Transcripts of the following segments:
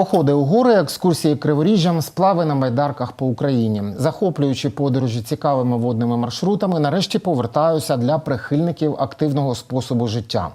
Походи у гори, екскурсії криворіжжям, сплави на байдарках по Україні, захоплюючи подорожі цікавими водними маршрутами, нарешті повертаюся для прихильників активного способу життя.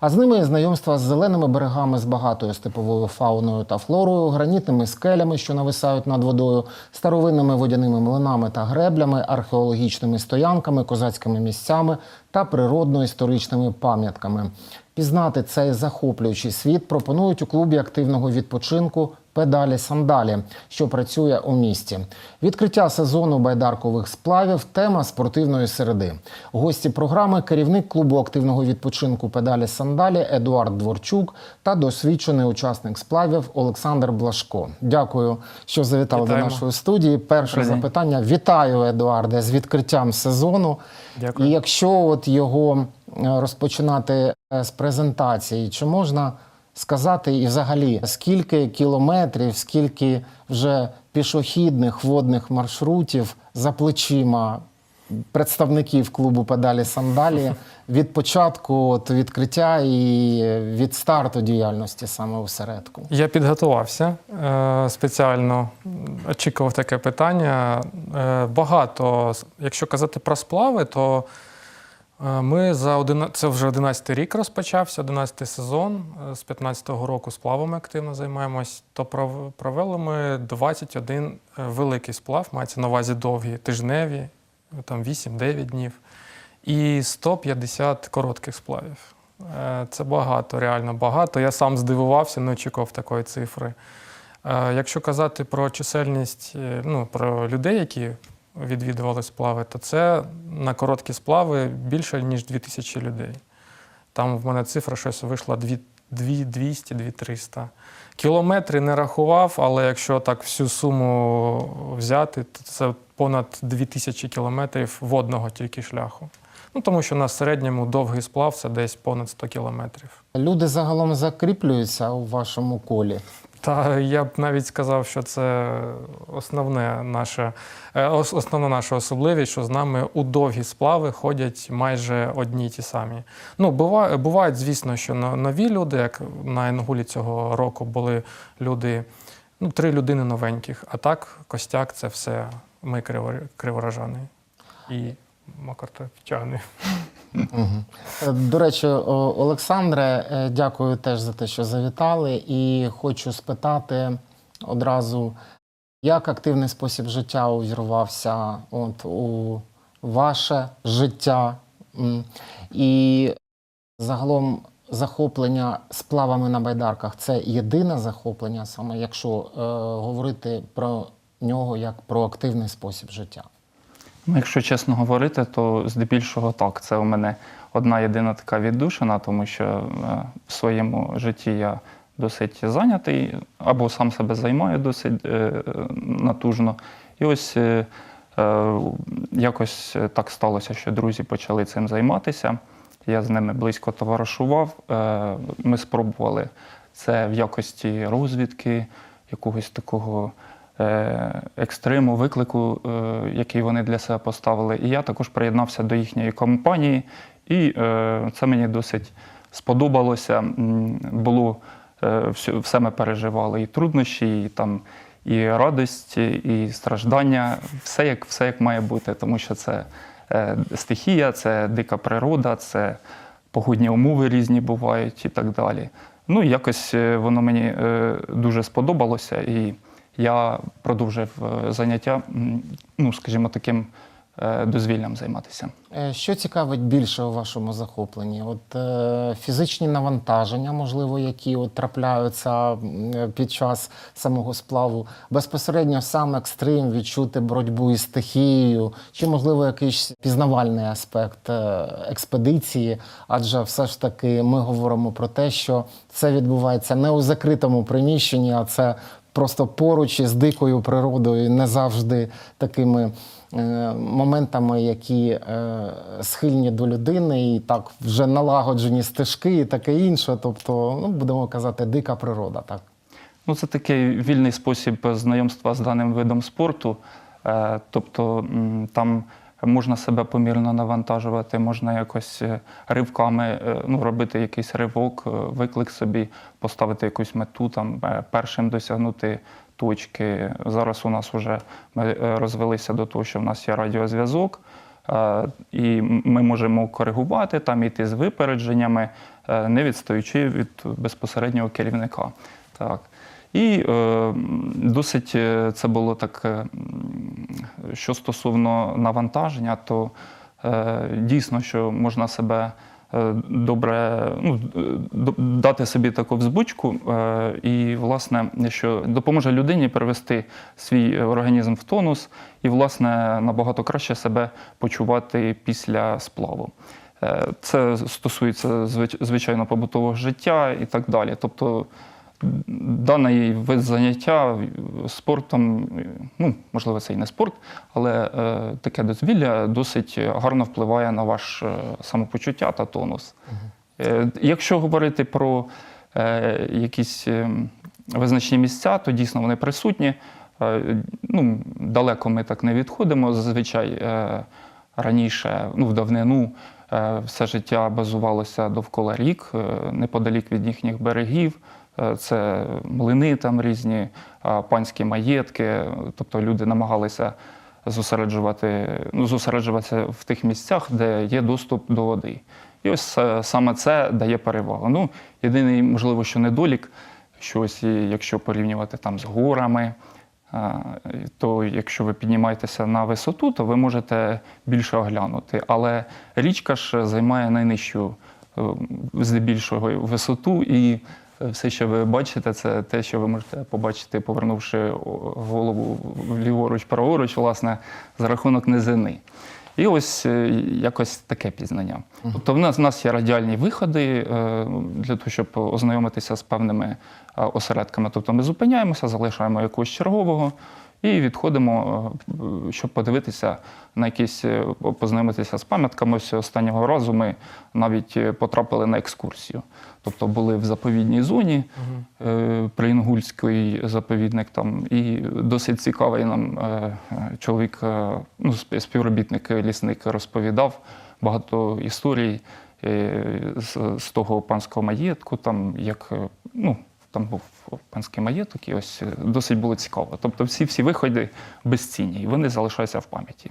А з ними знайомства з зеленими берегами з багатою степовою фауною та флорою, гранітними скелями, що нависають над водою, старовинними водяними млинами та греблями, археологічними стоянками, козацькими місцями та природно-історичними пам'ятками. Пізнати цей захоплюючий світ пропонують у клубі активного відпочинку Педалі Сандалі, що працює у місті. Відкриття сезону байдаркових сплавів тема спортивної середи. Гості програми керівник клубу активного відпочинку Педалі Сандалі Едуард Дворчук та досвідчений учасник сплавів Олександр Блашко. Дякую, що завітали Вітаємо. до нашої студії. Перше Добрий запитання. Вітаю, Едуарде, з відкриттям сезону. Дякую. І якщо от його розпочинати е, з презентації, чи можна сказати і взагалі скільки кілометрів, скільки вже пішохідних водних маршрутів за плечима представників клубу педалі сандалі від початку от, відкриття і від старту діяльності саме осередку? Я підготувався е, спеціально, очікував таке питання. Е, Багато, якщо казати про сплави, то ми за 11, це вже 11 рік розпочався, 11 сезон. Е, З 15-го року сплавами активно займаємось. То пров- провели ми 21 е, великий сплав, мається на увазі довгі тижневі, там 8-9 днів, і 150 коротких сплавів. Е, Це багато, реально багато. Я сам здивувався, не очікував такої цифри. Е, Якщо казати про чисельність, е, ну, про людей, які відвідували сплави, то це на короткі сплави більше, ніж 2000 людей. Там в мене цифра щось вийшла 200-2300. Кілометри не рахував, але якщо так всю суму взяти, то це понад 2000 кілометрів водного тільки шляху. Ну, тому що на середньому довгий сплав це десь понад 100 кілометрів. Люди загалом закріплюються у вашому колі. Та я б навіть сказав, що це основне наше, е, основна наша особливість, що з нами у довгі сплави ходять майже одні й ті самі. Ну, буває, бувають, звісно, що нові люди, як на Інгулі цього року були люди, ну, три людини новеньких, а так костяк це все ми криво- криворожани і макартовчани. Е, До речі, Олександре, е, дякую теж за те, що завітали. І хочу спитати одразу, як активний спосіб життя увірвався от, у ваше життя? І загалом захоплення сплавами на байдарках це єдине захоплення, саме якщо е, говорити про нього як про активний спосіб життя. Ну, якщо чесно говорити, то здебільшого так. Це у мене одна єдина така віддушина, тому що е, в своєму житті я досить зайнятий або сам себе займаю досить е, натужно. І ось е, якось так сталося, що друзі почали цим займатися. Я з ними близько товаришував. Ми спробували це в якості розвідки, якогось такого екстриму, виклику, е, який вони для себе поставили. І я також приєднався до їхньої компанії, і е, це мені досить сподобалося. Було е, все, ми переживали, і труднощі, і там. І радості, і страждання, все як, все як має бути, тому що це е, стихія, це дика природа, це погодні умови різні бувають і так далі. Ну, якось е, воно мені е, дуже сподобалося, і я продовжив е, заняття, ну, скажімо, таким е, дозвіллям займатися. Е, Що цікавить більше у вашому захопленні? От фізичні навантаження, можливо, які от трапляються під час самого сплаву, безпосередньо сам екстрим, відчути боротьбу із стихією, чи можливо якийсь пізнавальний аспект експедиції? Адже все ж таки ми говоримо про те, що це відбувається не у закритому приміщенні, а це просто поруч із дикою природою, не завжди такими е, моментами, які е, схильні до людини, і так вже налагоджені стежки і таке інше. Тобто, ну будемо казати, дика природа. Так Ну, це такий вільний спосіб знайомства з даним видом спорту. Е, Тобто там Можна себе помірно навантажувати, можна якось е, ривками е, ну, робити якийсь ривок, е, виклик собі, поставити якусь мету, там, першим досягнути точки. Зараз у нас вже ми розвелися до того, що в нас є радіозв'язок, і ми можемо коригувати, там йти з випередженнями, не відстаючи від безпосереднього керівника. Так. І е, досить е, це було так, е, що стосовно навантаження, то е, дійсно, що можна себе е, добре ну, дати собі таку взбучку, е, і, власне, що допоможе людині привести свій організм в тонус і, власне, набагато краще себе почувати після сплаву. Це стосується звич- звичайно побутового життя і так далі. Тобто даний вид заняття спортом, ну можливо, це і не спорт, але е, таке дозвілля досить гарно впливає на ваше самопочуття та тонус. Е, якщо говорити про е, якісь е, визначні місця, то дійсно вони присутні. Е, ну, далеко ми так не відходимо. Зазвичай е, раніше, ну, в давнину, е, все життя базувалося довкола рік, е, неподалік від їхніх берегів. Е, Це млини там різні, панські маєтки. Тобто люди намагалися зосереджувати, ну, зосереджуватися в тих місцях, де є доступ до води. І ось е, саме це дає перевагу. Ну, єдиний, можливо, що недолік, що ось якщо порівнювати там з горами, то якщо ви піднімаєтеся на висоту, то ви можете більше оглянути. Але річка ж займає найнижчу е, здебільшого висоту, і все, що ви бачите, це те, що ви можете побачити, повернувши голову ліворуч, праворуч, власне, за рахунок низини. І ось е, якось таке пізнання. Тобто в нас, в нас є радіальні виходи е, для того, щоб ознайомитися з певними е, осередками. Тобто ми зупиняємося, залишаємо якогось чергового і відходимо, е, щоб подивитися на якісь, е, познайомитися з пам'ятками. Ось останнього разу ми навіть е, потрапили на екскурсію. Тобто були в заповідній зоні, е, Приінгульський заповідник там, і досить цікавий нам чоловік, ну, спів- співробітник, лісник розповідав багато історій з, того панського маєтку, там як ну, там був панський маєток, і ось е, досить було цікаво. Тобто всі всі виходи безцінні, і вони залишаються в пам'яті.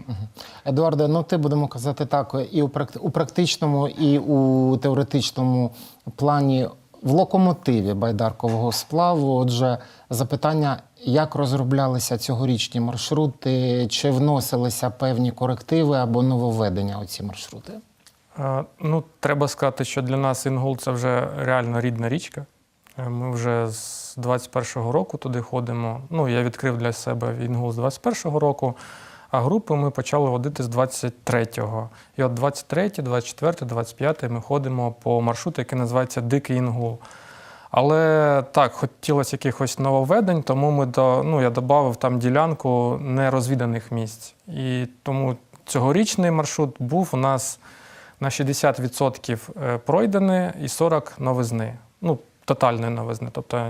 Едуарде, ну ти будемо казати так, і у практи- практичному, і у теоретичному плані в локомотиві байдаркового сплаву. Отже, запитання, як розроблялися цьогорічні маршрути, чи вносилися певні корективи або нововведення у ці маршрути? Е, Ну, треба сказати, що для нас Інгул це вже реально рідна річка. Е, Ми вже з 21-го року туди ходимо. Ну, я відкрив для себе Інгул з 21-го року, а групи ми почали водити з 23-го. І от 23, 24, 25 ми ходимо по маршруту, який називається Дикий Інгул. Але так, хотілося якихось нововведень, тому ми до, ну, я додав там ділянку нерозвіданих місць. І тому цьогорічний маршрут був у нас на 60% е, пройдений і 40 новизни. Ну, тотальної новизни, тобто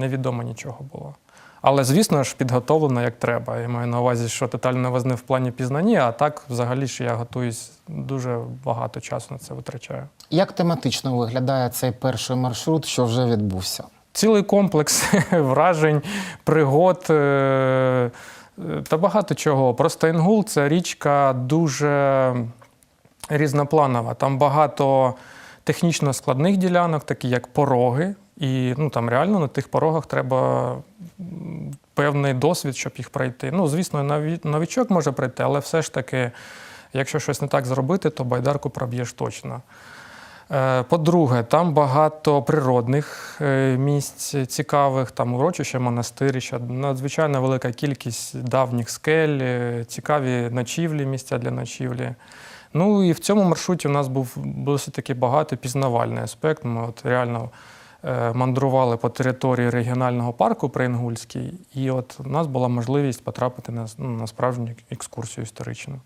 невідомо нічого було. Але, звісно ж, підготовлено як треба. Я маю на увазі, що тотальної новизни в плані пізнання, а так взагалі ж я готуюсь дуже багато часу на це витрачаю. Як тематично виглядає цей перший маршрут, що вже відбувся? Цілий комплекс вражень, пригод е, е, та багато чого. Просто Інгул це річка дуже різнопланова. Там багато технічно складних ділянок, такі як пороги. І ну, там реально на тих порогах треба певний досвід, щоб їх пройти. Ну, звісно, новічок може пройти, але все ж таки, якщо щось не так зробити, то байдарку проб'єш точно. Е, По-друге, там багато природних е, місць цікавих, там урочище, монастирище, надзвичайно велика кількість давніх скель, е, цікаві ночівлі, місця для ночівлі. Ну і в цьому маршруті у нас був досить таки багато пізнавальний аспект. Ми от реально мандрували по території регіонального парку Приінгульський, і от у нас була можливість потрапити на, ну, на справжню екскурсію історичну.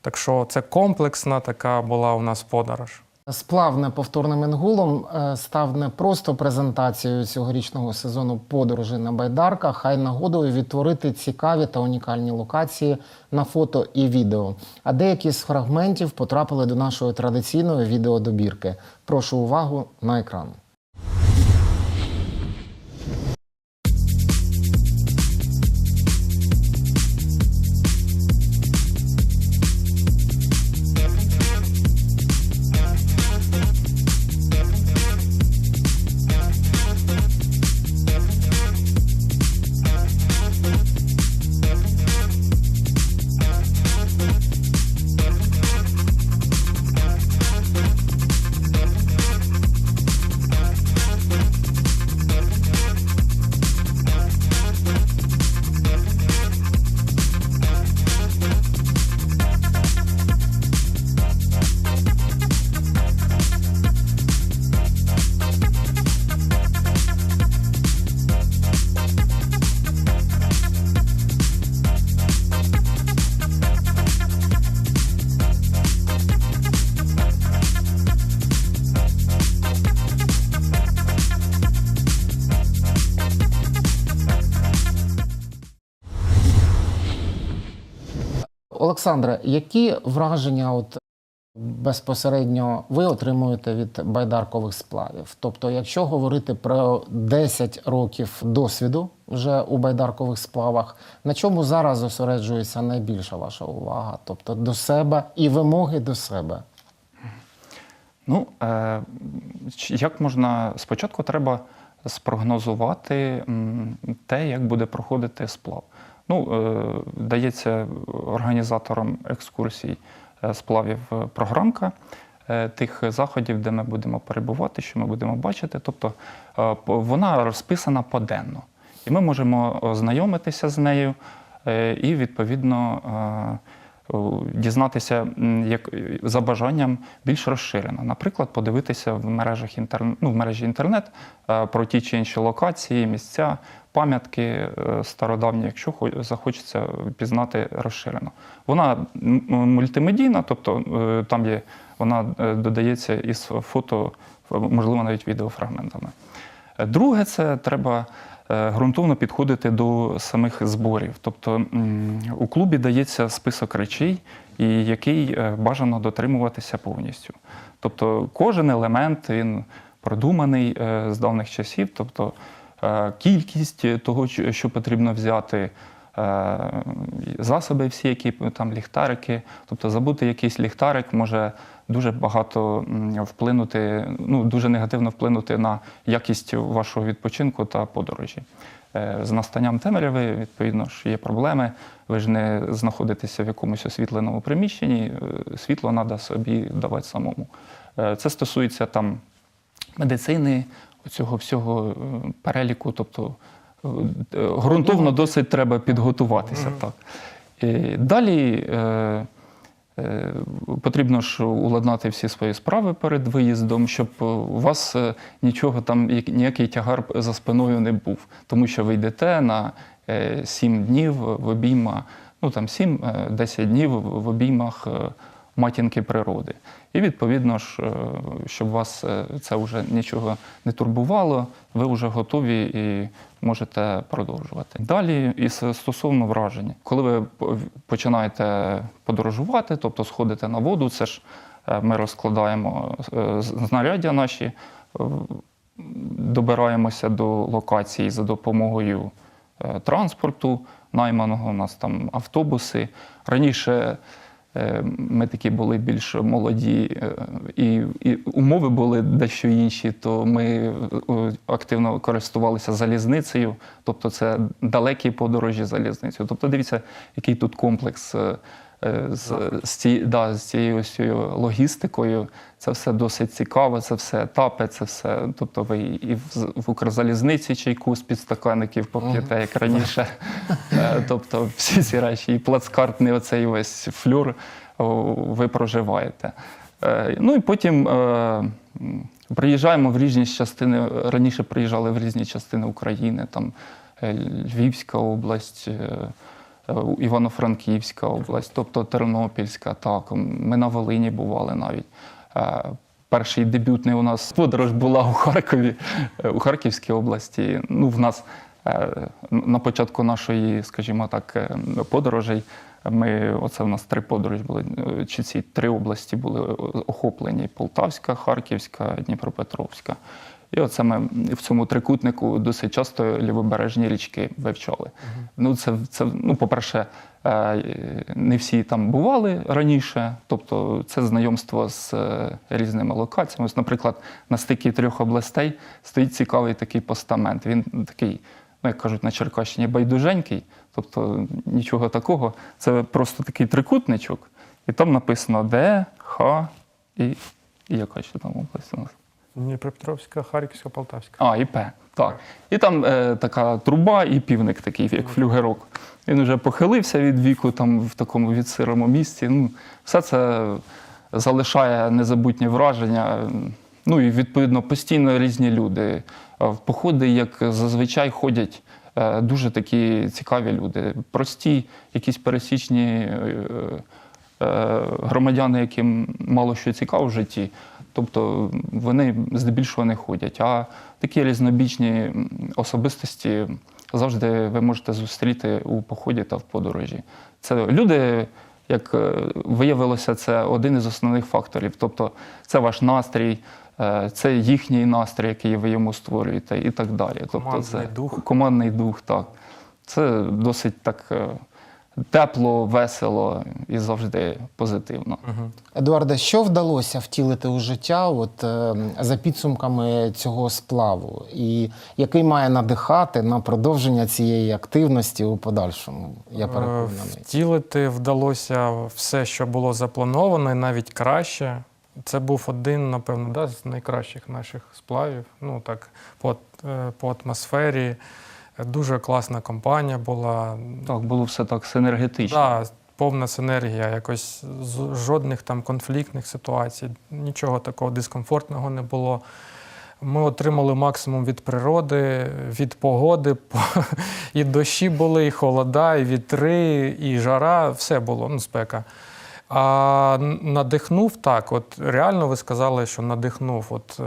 Так що це комплексна така була у нас подорож. Сплав неповторним інгулом е, став не просто презентацією цьогорічного сезону подорожей на байдарках, а й нагодою відтворити цікаві та унікальні локації на фото і відео. А деякі з фрагментів потрапили до нашої традиційної відеодобірки. Прошу увагу на екран. Олександре, які враження от безпосередньо ви отримуєте від байдаркових сплавів? Тобто, якщо говорити про 10 років досвіду вже у байдаркових сплавах, на чому зараз зосереджується найбільша ваша увага? Тобто до себе і вимоги до себе? Ну, е, як можна спочатку треба спрогнозувати те, як буде проходити сплав. Ну, е, дається організаторам екскурсій е, сплавів е, програмка тих заходів, де ми будемо перебувати, що ми будемо бачити. Тобто вона розписана поденно. І ми можемо ознайомитися з нею і, відповідно, дізнатися як за бажанням більш розширено. Наприклад, подивитися в мережах інтернет, ну, в мережі інтернет е, про ті чи інші локації, місця, пам'ятки е, стародавні, якщо захочеться пізнати розширено. Вона мультимедійна, тобто е, там є вона е, додається із фото, можливо, навіть відеофрагментами. Е, Друге, це треба е, ґрунтовно підходити до самих зборів. Тобто у клубі дається список речей, і який е, бажано дотримуватися повністю. Тобто кожен елемент він продуманий е, з давних часів, тобто е, кількість того, що потрібно взяти. е, Засоби всі, які там ліхтарики, тобто забути якийсь ліхтарик може дуже багато вплинути, ну дуже негативно вплинути на якість вашого відпочинку та подорожі. Е, З настанням темряви, відповідно ж, є проблеми. Ви ж не знаходитеся в якомусь освітленому приміщенні, е, світло треба собі давати самому. Е, Це стосується там медицини, цього всього переліку, тобто ґрунтовно досить треба підготуватися. Так. І далі потрібно ж уладнати всі свої справи перед виїздом, щоб е, у вас е, нічого там, як- ніякий тягар за спиною не був. Тому що ви йдете на е, 7 днів в обійма, ну там 7-10 днів в обіймах е, матінки природи. І відповідно ж, е, щоб вас е, це вже нічого не турбувало, ви вже готові і можете продовжувати. Далі, і стосовно враження, коли ви починаєте подорожувати, тобто сходите на воду, це ж е, ми розкладаємо знаряддя наші, добираємося до локації за допомогою транспорту найманого. У нас там автобуси. Раніше ми такі були більш молоді, е, і, і умови були дещо інші, то ми е, активно користувалися залізницею, тобто це далекі подорожі залізницею. Тобто, дивіться, який тут комплекс. Е, З, з, ці, да, з цією ось логістикою це все досить цікаво, це все етапи, це все. Тобто ви і в, в Укрзалізниці чайку з підстаканників поп'єте, як раніше. Е, Тобто всі ці речі, і плацкартний оцей весь флюр ви проживаєте. Е, Ну і потім приїжджаємо в різні частини. Раніше приїжджали в різні частини України, там Львівська область. Е, Івано-Франківська область, тобто Тернопільська, так. Ми на Волині бували навіть. Е, перший дебютний у нас подорож була у Харкові, е, у Харківській області. Ну, в нас на початку нашої, скажімо так, подорожей. Ми, оце в нас три подорожі були, чи ці три області були охоплені: Полтавська, Харківська, Дніпропетровська. І оце ми в цьому трикутнику досить часто лівобережні річки вивчали. Ну, це, це, ну, по-перше, е, не всі там бували раніше, тобто це знайомство з е, різними локаціями. Ось, наприклад, на стикі трьох областей стоїть цікавий такий постамент. Він такий, ну, як кажуть на Черкащині, байдуженький, тобто нічого такого. Це просто такий трикутничок, і там написано Д, Х і, і яка ще там область у нас. Дніпропетровська, Харківська, Полтавська. А, і П. Так. І там е, така труба і півник такий, як флюгерок. Він вже похилився від віку там в такому відсирому місці. Ну, все це залишає незабутні враження. Ну і відповідно постійно різні люди. В походи, як зазвичай, ходять е, дуже такі цікаві люди. Прості, якісь пересічні е, е, громадяни, яким мало що цікаво в житті. Тобто вони здебільшого не ходять. А такі різнобічні особистості завжди ви можете зустріти у поході та в подорожі. Це люди, як е, виявилося, це один із основних факторів. Тобто це ваш настрій, е, це їхній настрій, який ви йому створюєте, і так далі. Тобто Командний це дух. командний дух, так. Це досить так е, тепло, весело і завжди позитивно. Едуарде, що вдалося втілити у життя от, е, за підсумками цього сплаву, і який має надихати на продовження цієї активності у подальшому? Я Е, переконаний. Втілити вдалося все, що було заплановано, і навіть краще. Це був один, напевно, да, з найкращих наших сплавів. Ну так, по, е, по атмосфері. Дуже класна компанія була. Так, було все так синергетично. Да, повна синергія, якось з- жодних там конфліктних ситуацій, нічого такого дискомфортного не було. Ми отримали максимум від природи, від погоди. І дощі були, і холода, і вітри, і жара, все було, ну, спека. А надихнув так, от реально ви сказали, що надихнув. От е,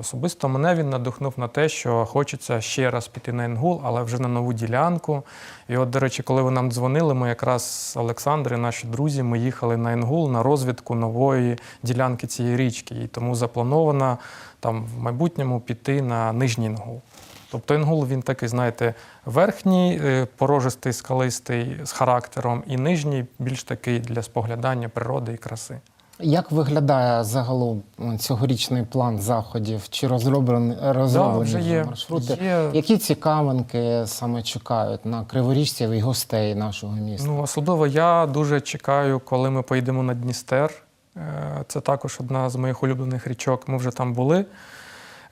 особисто мене він надихнув на те, що хочеться ще раз піти на Інгул, але вже на нову ділянку. І от, до речі, коли ви нам дзвонили, ми якраз з Олександром, наші друзі, ми їхали на Інгул на розвідку нової ділянки цієї річки. І тому заплановано там в майбутньому піти на нижній Інгул. Тобто Інгул він такий, знаєте, верхній, е, порожистий, скалистий з характером, і нижній більш такий для споглядання природи і краси. Як виглядає загалом цьогорічний план заходів? Чи розроблені, розроблені вже є. маршрути? Є. Які цікавинки саме чекають на криворіжців і гостей нашого міста? Ну, особливо я дуже чекаю, коли ми поїдемо на Дністер. Е, Це також одна з моїх улюблених річок. Ми вже там були.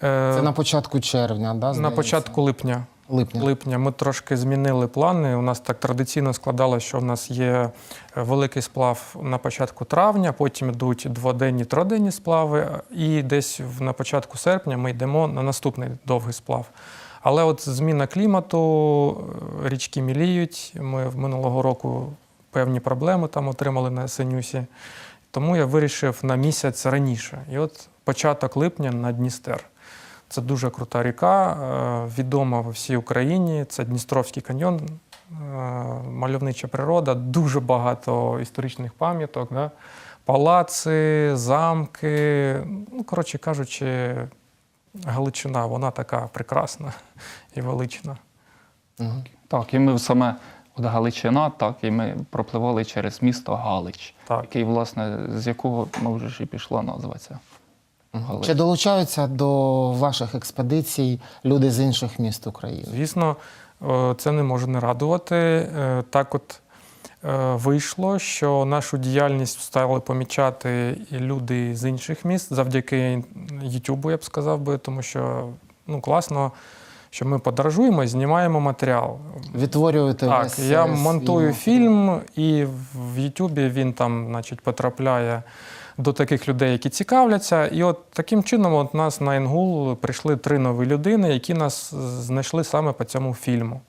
Е, Це на початку червня, да, на початку липня. липня. липня ми трошки змінили плани. У нас так традиційно складалося, що в нас є е, великий сплав на початку травня, потім йдуть дводенні, триденні сплави, і десь на початку серпня ми йдемо на наступний довгий сплав. Але от зміна клімату, е, річки міліють. Ми в минулого року певні проблеми там отримали на Сенюсі. Тому я вирішив на місяць раніше. І от початок липня на Дністер. Це дуже крута ріка, е, відома во всій Україні. Це Дністровський каньйон, е, мальовнича природа, дуже багато історичних пам'яток, да? палаци, замки. Ну, коротше кажучи, Галичина, вона така прекрасна і велична. Так, і ми саме от Галичина, так, і ми пропливали через місто Галич, Так. який, власне, з якого ну, вже ж і пішла назва ця. Чи долучаються до ваших експедицій люди з інших міст України? Звісно, це не може не радувати. Е, Так от е, вийшло, що нашу діяльність стали помічати і люди з інших міст завдяки Ютубу, я б сказав би, тому що ну, класно, що ми подорожуємо і знімаємо матеріал. Відтворюєте Так, весь я монтую фільм, і в Ютубі він там, значить, потрапляє до таких людей, які цікавляться. І от таким чином, от нас на Інгул прийшли три нові людини, які нас знайшли саме по цьому фільму.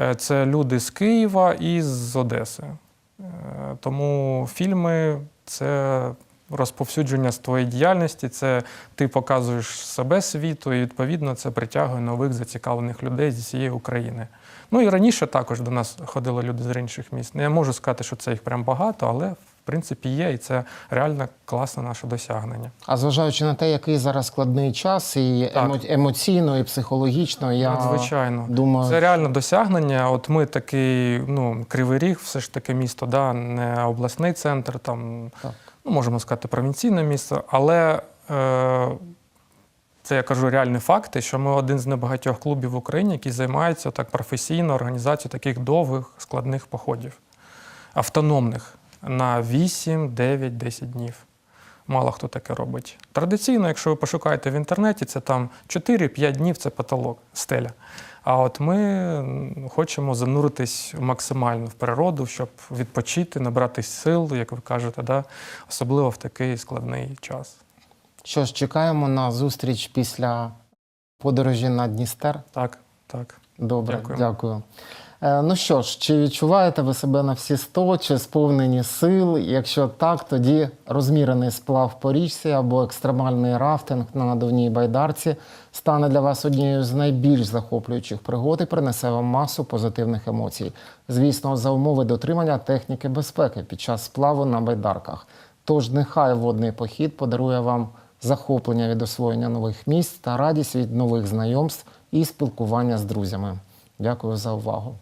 Е, Це люди з Києва і з Одеси. Е, Тому фільми це розповсюдження з твоєї діяльності. Це ти показуєш себе світу, і відповідно це притягує нових зацікавлених людей зі всієї України. Ну і раніше також до нас ходили люди з інших міст. Не можу сказати, що це їх прям багато, але принципі є, і це реально класне наше досягнення. А зважаючи на те, який зараз складний час, і емо- емоційно, і психологічно, я Надзвичайно. думаю, Це реально досягнення. От ми такий, ну, Кривий Ріг, все ж таки місто, да, не обласний центр, там, Так. ну, можемо сказати, провінційне місто, але е, це я кажу реальні факти, що ми один з небагатьох клубів в Україні, який займається так професійно організацією таких довгих складних походів, автономних на 8, 9, 10 днів. Мало хто таке робить. Традиційно, якщо ви пошукаєте в інтернеті, це там 4-5 днів це потолок, стеля. А от ми хочемо зануритись максимально в природу, щоб відпочити, набрати сил, як ви кажете, да? особливо в такий складний час. що ж, чекаємо на зустріч після подорожі на Дністер. Так, так. Добре, Дякую. дякую. Е, Ну що ж, чи відчуваєте ви себе на всі 100, чи сповнені сил? Якщо так, тоді розмірений сплав по річці або екстремальний рафтинг на надувній байдарці стане для вас однією з найбільш захоплюючих пригод і принесе вам масу позитивних емоцій. Звісно, за умови дотримання техніки безпеки під час сплаву на байдарках. Тож нехай водний похід подарує вам захоплення від освоєння нових місць та радість від нових знайомств і спілкування з друзями. Дякую за увагу.